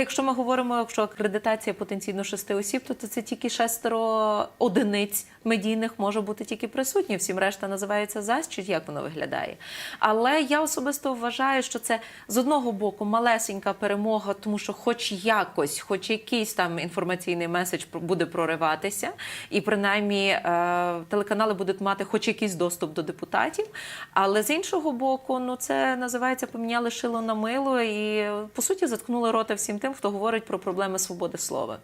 Якщо ми говоримо, якщо акредитація потенційно шести осіб, то це тільки шестеро одиниць медійних може бути тільки присутні. Всім решта називається ЗАЗ, чи як воно виглядає. Але я особисто вважаю, що це з одного боку малесенька перемога, тому що, хоч якось, хоч якийсь там інформаційний меседж буде прориватися, і принаймні е, телеканали будуть мати хоч якийсь доступ до депутатів. Але з іншого боку, ну це називається поміняли шило на мило і по суті заткнули рота всім тим, хто говорить про проблеми свободи слова.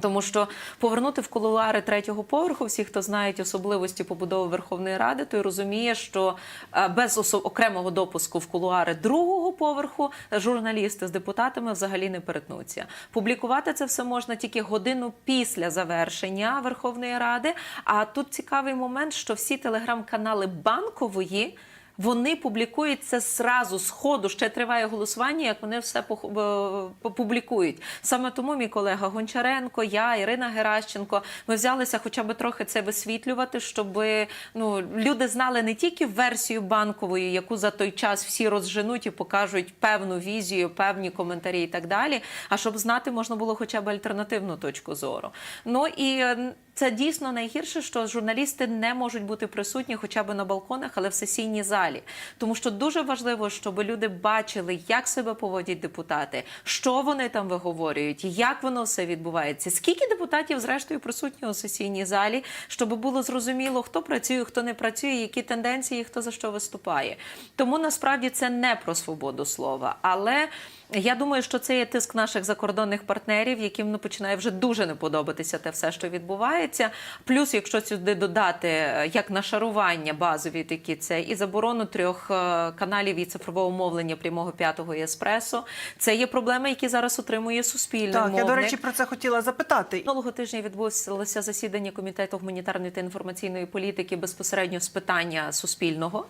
Тому що повернути в кулуари третього поверху, всі, хто знають особливості побудови Верховної Ради, той розуміє, що е, без окремого допуску в кулуари другого поверху журналісти з депутатами взагалі не перетнуться. Публікувати це все можна тільки годину після завершення Верховної Ради. А тут цікавий момент, що всі телеграм-канали банкової. Вони публікують це зразу з ходу. Ще триває голосування, як вони все е. Саме тому мій колега Гончаренко, я, Ірина Геращенко, ми взялися хоча б трохи це висвітлювати, щоб ну люди знали не тільки версію банкової, яку за той час всі розженуть і покажуть певну візію, певні коментарі і так далі. А щоб знати, можна було хоча б альтернативну точку зору. Ну і це дійсно найгірше, що журналісти не можуть бути присутні хоча б на балконах, але в сесійній залі. Тому що дуже важливо, щоб люди бачили, як себе поводять депутати, що вони там виговорюють, як воно все відбувається. Скільки депутатів, зрештою, присутні у сесійній залі, щоб було зрозуміло, хто працює, хто не працює, які тенденції, хто за що виступає. Тому насправді це не про свободу слова, але. Я думаю, що це є тиск наших закордонних партнерів, яким ну, починає вже дуже не подобатися те все, що відбувається. Плюс, якщо сюди додати е, як нашарування базові такі, це і заборону трьох е, каналів і цифрового мовлення прямого п'ятого і еспресо. Це є проблеми, які зараз отримує суспільне Так, я, до речі, про це хотіла запитати. Минулого тижня відбулося засідання комітету гуманітарної та інформаційної політики безпосередньо з питання суспільного.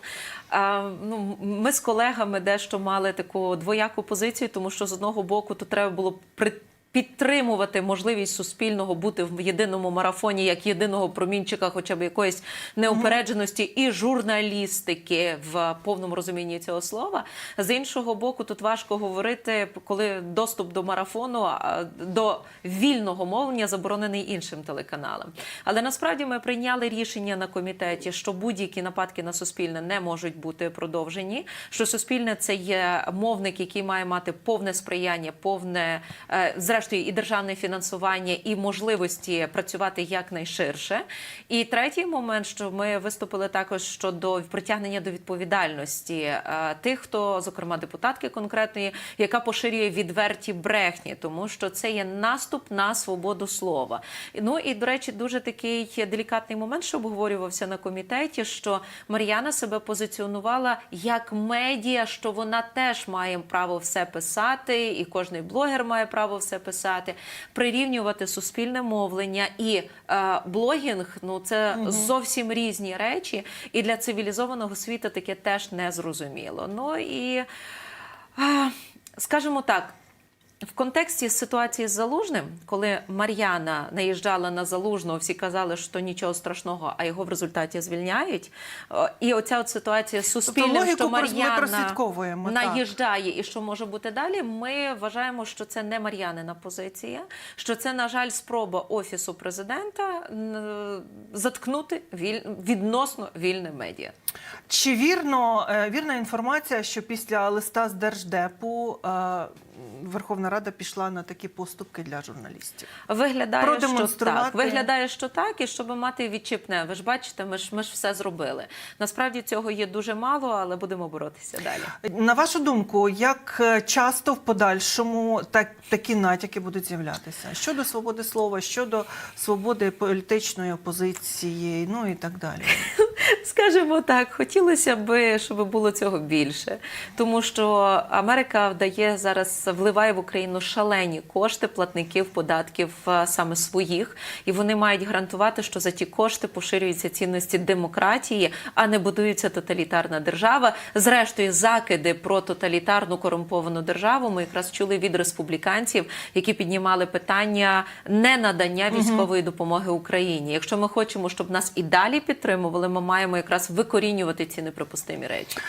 А, ну, ми з колегами дещо мали таку двояку позицію, тому що з одного боку то треба було при. Підтримувати можливість суспільного бути в єдиному марафоні, як єдиного промінчика, хоча б якоїсь неупередженості і журналістики в повному розумінні цього слова. З іншого боку, тут важко говорити, коли доступ до марафону до вільного мовлення заборонений іншим телеканалам. Але насправді ми прийняли рішення на комітеті, що будь-які нападки на суспільне не можуть бути продовжені. Що суспільне це є мовник, який має мати повне сприяння, повне е, зрештою і державне фінансування, і можливості працювати якнайширше. І третій момент, що ми виступили також щодо притягнення до відповідальності е, тих, хто, зокрема, депутатки конкретної, яка поширює відверті брехні, тому що це є наступ на свободу слова. Ну і до речі, дуже такий делікатний момент, що обговорювався на комітеті, що Мар'яна себе позиціонувала як медіа, що вона теж має право все писати, і кожний блогер має право все писати, прирівнювати суспільне мовлення і е, блогінг. Ну це зовсім різні речі, і для цивілізованого світу таке теж не зрозуміло. Ну і е, скажімо так. В контексті ситуації з Залужним, коли Мар'яна наїжджала на Залужного, всі казали, що нічого страшного, а його в результаті звільняють. І оця от ситуація з суспільним, логіку що Мар'яна прослідковуємо, так. наїжджає і що може бути далі. Ми вважаємо, що це не Мар'янина позиція, що це, на жаль, спроба офісу президента заткнути віль... відносно вільне медіа. Чи вірно е, вірна інформація, що після листа з держдепу е, Верховна Рада пішла на такі поступки для журналістів? Виглядає, що так. Виглядає, що так, і щоб мати відчіпне. Ви ж бачите, ми ж ми ж все зробили. Насправді цього є дуже мало, але будемо боротися далі. На вашу думку, як е, часто в подальшому так, такі натяки будуть з'являтися щодо свободи слова, щодо свободи політичної опозиції, ну і так далі? Скажімо так, хотілося б, щоб було цього більше, тому що Америка вдає зараз вливає в Україну шалені кошти платників податків саме своїх, і вони мають гарантувати, що за ті кошти поширюються цінності демократії, а не будується тоталітарна держава. Зрештою, закиди про тоталітарну корумповану державу ми якраз чули від республіканців, які піднімали питання ненадання військової допомоги Україні. Якщо ми хочемо, щоб нас і далі підтримували, ми маємо якраз викорінювати ці неприпустимі речі.